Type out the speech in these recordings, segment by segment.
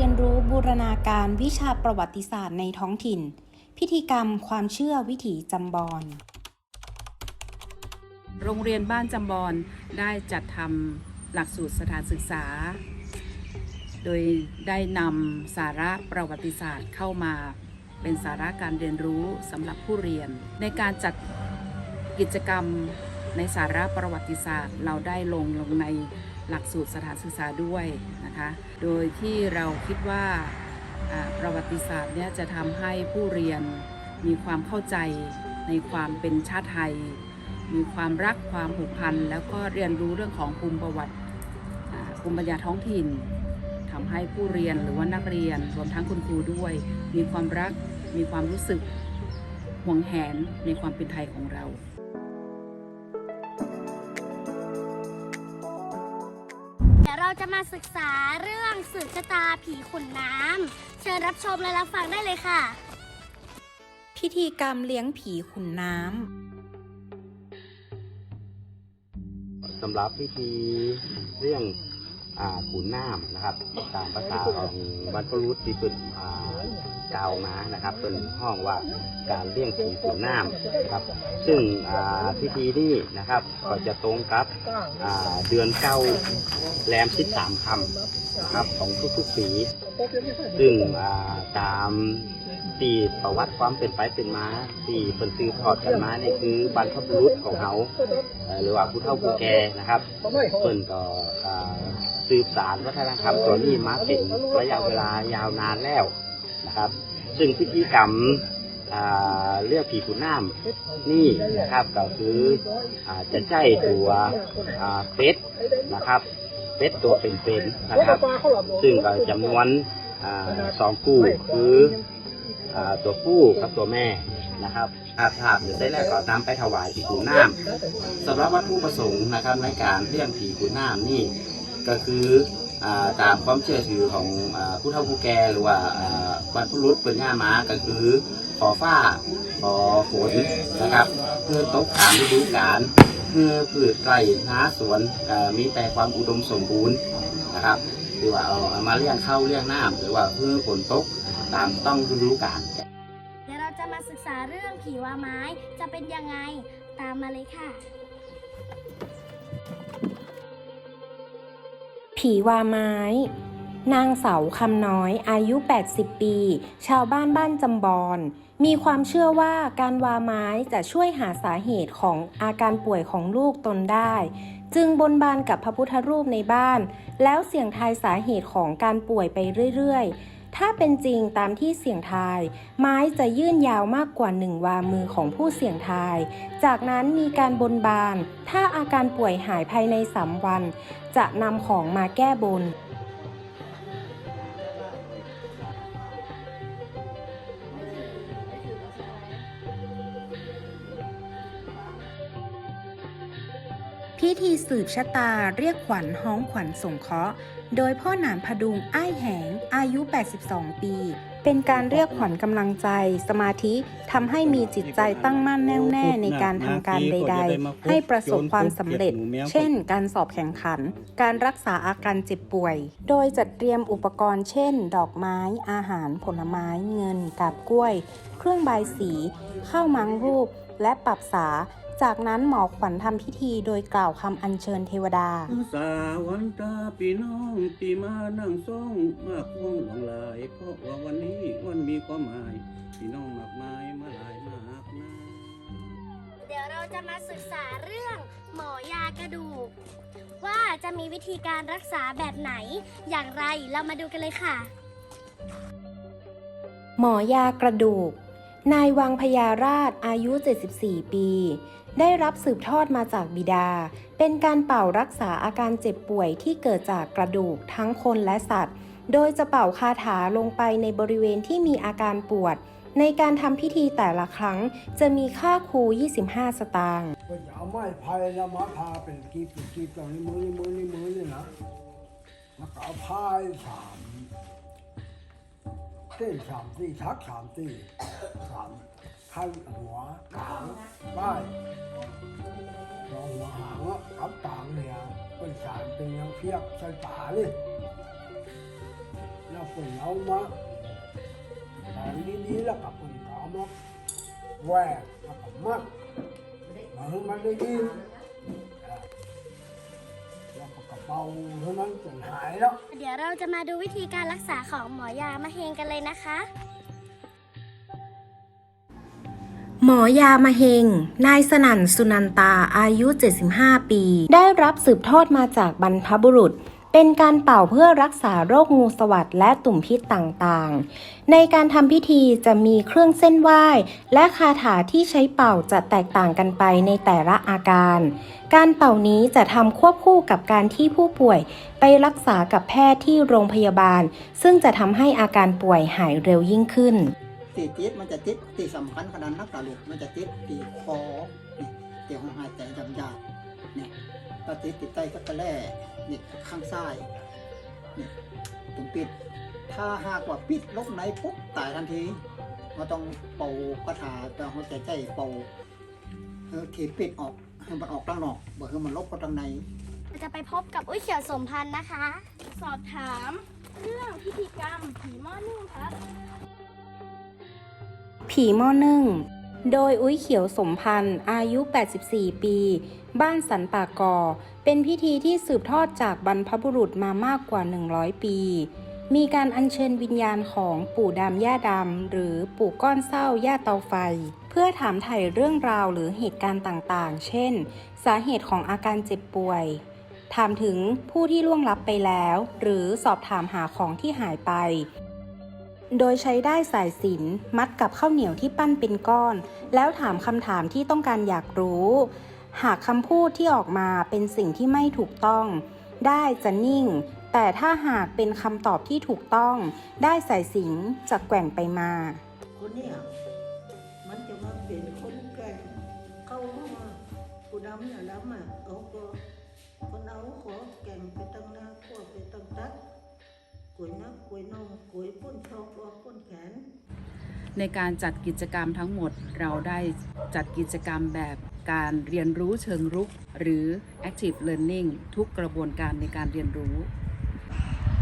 รู้บูรณาการวิชาประวัติศาสตร์ในท้องถิ่น พิธีกรรมความเชื่อวิถีจำบอนโรงเรียนบ้านจำบอนได้จัดทำหลักสูตรสถานศึกษา โดยได้นำสาระประวัติศาสตร์เข้ามาเป็นสาระการเรียนรู้สำหรับผู้เรียน ในการจัดกิจกรรมในสาระประวัติศาสตร์ เราได้ลงลงใน หลักสูตรสถานศึกษาด้วยนะคะ โดยที่เราคิดว่าประวัติศาสตร์เนี่ยจะทำให้ผู้เรียนมีความเข้าใจในความเป็นชาติไทย มีความรักความผูกพัน แล้วก็เรียนรู้เรื่องของภูมิประวัติภูมิปัญญาท้องถิ่นทำให้ผู้เรียนหรือว่านักเรียนรวมทั้งคุณครูด้วย มีความรักมีความรู้สึกห่วงแหนในความเป็นไทยของเรา เดี๋ยวเราจะมาศึกษาเรื่องสืบชะตาผีขุนน้ำ เชิญรับชมและรับฟังได้เลยค่ะ พิธีกรรมเลี้ยงผีขุนน้สำหรับพิธีเรื่องอ่าขุนน้ำนะครับ ตามภาษาของบรรพบุรุษที่เป็นอ่า กล่าวมานะครับเป็นห้องว่าการเลี้ยงผีขุนน้ำนะครับ ซึ่งพิธีนี้นะครับก็จะตรงกับเดือนเก้าแรมสิบสามคำนะครับของทุกๆปี ซึ่งตามตีประวัติความเป็นไปเป็นมาที่เป็นสืบทอดกันมาเนี่ยคือบรรพบุรุษของเขาเอ่อหรือว่าผู้เฒ่าผู้แก่นะครับเพิ่นก็สืบสารวัฒนธรรมตัวนี้มาเป็นระยะเวลายาวนานแล้ว นะครับ ซึ่งพิธีกรรมเรียกผีขุนน้ำนี่นะครับก็คือจะใช้ตัวเป็ดนะครับเป็ดตัวเป็นๆนะครับ ซึ่งก็จำนวนอสองคู่คืออตัวผู้กับตัวแม่นะครับอาภาพจะได้แล้วก็นำไปถวายผีขุนน้ำสำหรับวัตถุประสงค์นะครับในการเลี้ยงผีขุนน้ำนี่ก็คือ ตามความเชื่อถือของอาผู้เฒ่าผู้แก่หรือว่าอ่าบรรพบุรุษเป็นย่ามาก็คือขอฟ้าขอฝนนะครับเพื่อตกตามฤดูกาลเพื่อพืชไร่นาสวนอ่ามีแต่ความอุดมสมบูรณ์นะครับหรือว่าเอาเอามาเลี้ยงข้าวเลี้ยงน้ำหรือว่าเพื่อฝนตกตามต้องฤดูกาลเดี๋ยวเราจะมาศึกษาเรื่องผีวาไม้จะเป็นยังไงตามมาเลยค่ะ ผีวาไม้ นางเสาคำน้อยอายุ 80 ปี ชาวบ้านบ้านจำบอน มีความเชื่อว่าการวาไม้จะช่วยหาสาเหตุของอาการป่วยของลูกตนได้ จึงบนบานกับพระพุทธรูปในบ้าน แล้วเสี่ยงทายสาเหตุของการป่วยไปเรื่อยๆ ถ้าเป็นจริงตามที่เสี่ยงทาย ไม้จะยื่นยาวมากกว่าหนึ่งวามือของผู้เสี่ยงทาย จากนั้นมีการบนบาน ถ้าอาการป่วยหายภายในสามวัน จะนำของมาแก้บน พิธีสืบชะตาเรียกขวัญห้องขวัญสงเคราะห์ โดยพ่อหนานพดุงอ้ายแหง อายุ 82 ปี เป็นการเรียกขวัญกำลังใจ สมาธิทำให้มีจิตใจตั้งมั่นแน่วแน่ในการทำการใด ๆ ให้ประสบความสำเร็จ เช่น การสอบแข่งขัน การรักษาอาการเจ็บป่วย โดยจัดเตรียมอุปกรณ์เช่น ดอกไม้ อาหาร ผลไม้ เงินกาบกล้วย เครื่องบายสี ข้าวมังรูป และปรับษา จากนั้นหมอขวัญทำพิธีโดยกล่าวคำอัญเชิญเทวดา สาวันตาพี่น้องที่มานั่งซ่องมากวงหลงหลายเพราะว่าวันนี้วันมีความหมายพี่น้องมากมายมาหลายมากนะเดี๋ยวเราจะมาศึกษาเรื่องหมอยากระดูก ว่าจะมีวิธีการรักษาแบบไหนอย่างไรเรามาดูกันเลยค่ะ หมอยากระดูก นายวังพญาราชอายุ 74 ปี ได้รับสืบทอดมาจากบิดา เป็นการเป่ารักษาอาการเจ็บป่วยที่เกิดจากกระดูกทั้งคนและสัตว์ โดยจะเป่าคาถาลงไปในบริเวณที่มีอาการปวด ในการทำพิธีแต่ละครั้งจะมีค่าครู 25 สตางค์ก็จะเอาไม้พายนะมาพาเป็นกีบเป็นกีบตรงนี้มือนี่มือนี่มือนี่นะแล้วก็พายสาม เต้นสามตีทักสามตีสามขั้นหัวกลางป้รองหัวหางอะกับกลางเนี่ยเป็นสามเป็นยังเพียบใส่ป่าเลยแล้วปุ่นเอามาแตอนนี้แล้วกับปุ่นก็เอมาแหวกแล้วก็มัดมาให้มันได้ดีแล้วก็กระเป๋าให้มันจนหายแล้ว เดี๋ยวเราจะมาดูวิธีการรักษาของหมอยามะเฮงกันเลยนะคะ หมอยามะเฮง นายสนั่นสุนันตาอายุ 75 ปี ได้รับสืบทอดมาจากบรรพบุรุษ เป็นการเป่าเพื่อรักษาโรคงูสวัสดและตุ่มพิษต่างๆ ในการทำพิธีจะมีเครื่องเส้นไหว้ และคาถาที่ใช้เป่าจะแตกต่างกันไปในแต่ละอาการ การเป่านี้จะทำควบคู่กับการที่ผู้ป่วยไปรักษากับแพทย์ที่โรงพยาบาล ซึ่งจะทำให้อาการป่วยหายเร็วยิ่งขึ้นตีติดมันจะติดตีสำคัญขนาดนักตาลูกมันจะติดตีคอนี่ตีหัวหายใจดำยาเนี่ยก็ติดติดใต้ก็กระแล่ นี่ข้างซ้ายนี่ตรงปิด ถ้าหากว่าปิดลกไหนปุ๊บตายทันทีเราต้องเป่ากระถาแต่หัวใจใจเป่าเออขีดปิดออกให้มันออกด้านนอกบ่ให้มันลบเข้าด้านในเราจะไปพบกับอุ้ยเขียวสมพันธ์นะคะ สอบถามเรื่องพิธีกรรมผีหม้อนึ่งครับ ผีหม้อนึ่ง โดยอุ้ยเขียวสมพันธ์ อายุ 84 ปี บ้านสันป่ากอ เป็นพิธีที่สืบทอดจากบรรพบุรุษมามากกว่า 100 ปี มีการอัญเชิญวิญญาณของปู่ดำย่าดำ หรือปู่ก้อนเศร้าย่าเตาไฟ เพื่อถามไถ่เรื่องราวหรือเหตุการณ์ต่างๆ เช่น สาเหตุของอาการเจ็บป่วย ถามถึงผู้ที่ล่วงลับไปแล้ว หรือสอบถามหาของที่หายไป โดยใช้ได้สายสินมัดกับข้าวเหนียวที่ปั้นเป็นก้อน แล้วถามคำถามที่ต้องการอยากรู้ หากคำพูดที่ออกมาเป็นสิ่งที่ไม่ถูกต้อง ได้จะนิ่ง แต่ถ้าหากเป็นคำตอบที่ถูกต้อง ได้สายสิญจนจะแกว่งไปมา คนเนี่ยมันจะมาเป็นคนแก่เข้ามาผู้ดำเนี่ยดำอะเอาก็คนเอาขอแก่งไปตั้งหน้าขวไปตั้งตัด กล้วยนักกล้วยนมกล้วยป้นชอกว่าป้นแขน ในการจัดกิจกรรมทั้งหมดเราได้จัดกิจกรรมแบบการเรียนรู้เชิงรุก หรือ active learning ทุกกระบวนการในการเรียนรู้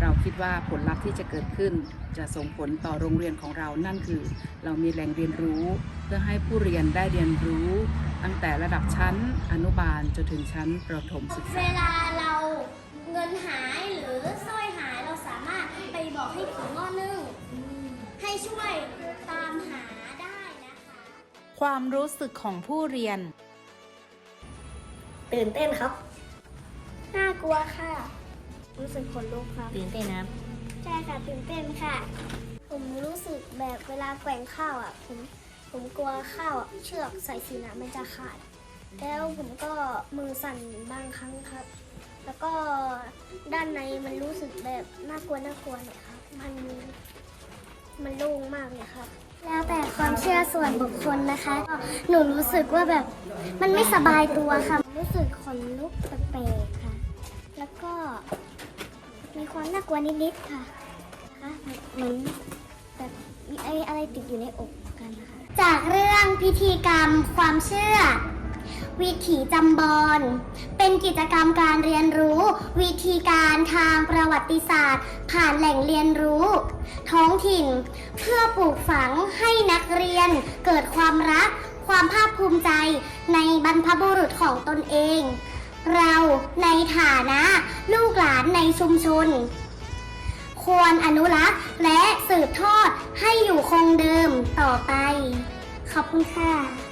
เราคิดว่าผลลัพธ์ที่จะเกิดขึ้น จะส่งผลต่อโรงเรียนของเรานั่นคือ เรามีแหล่งเรียนรู้ เพื่อให้ผู้เรียนได้เรียนรู้ ตั้งแต่ระดับชั้นอนุบาลจนถึงชั้นประถมศึกเวษาลาเราเงินหายหรือ ช่วยตามหาได้นะคะ ความรู้สึกของผู้เรียน ตื่นเต้นครับ น่ากลัวค่ะ รู้สึกขนลุกครับตื่นเต้นนะครับใช่ค่ะตื่นเต้นค่ะ ผมรู้สึกแบบเวลาแกว่งข้าวอะ ผมผมกลัวข้าวอะเชือกสายสิญจนอะมันจะขาด แล้วผมก็มือสั่นบางครั้งครับ แล้วก็ด้านในมันรู้สึกแบบน่ากลัวน่ากลัวหน่อยครับ มัน มันโล่งมากเลยครับแล้วแต่ความเชื่อส่วนบุคคลนะคะ หนูรู้สึกว่าแบบมันไม่สบายตัวค่ะ รู้สึกขนลุกแปลกๆค่ะ แล้วก็มีความน่ากลัวนิดๆค่ะนะคะเหมือนแบบมีไออะไรติดอยู่ในอกกันนะคะ จากเรื่องพิธีกรรมความเชื่อวิถีจำบอนเป็นกิจกรรมการเรียนรู้ วิธีการทางประวัติศาสตร์ ผ่านแหล่งเรียนรู้ ท้องถิ่น เพื่อปลูกฝังให้นักเรียนเกิดความรัก ความภาคภูมิใจในบรรพบุรุษของตนเอง เราในฐานะลูกหลานในชุมชน ควรอนุรักษ์และสืบทอดให้อยู่คงเดิมต่อไป ขอบคุณค่ะ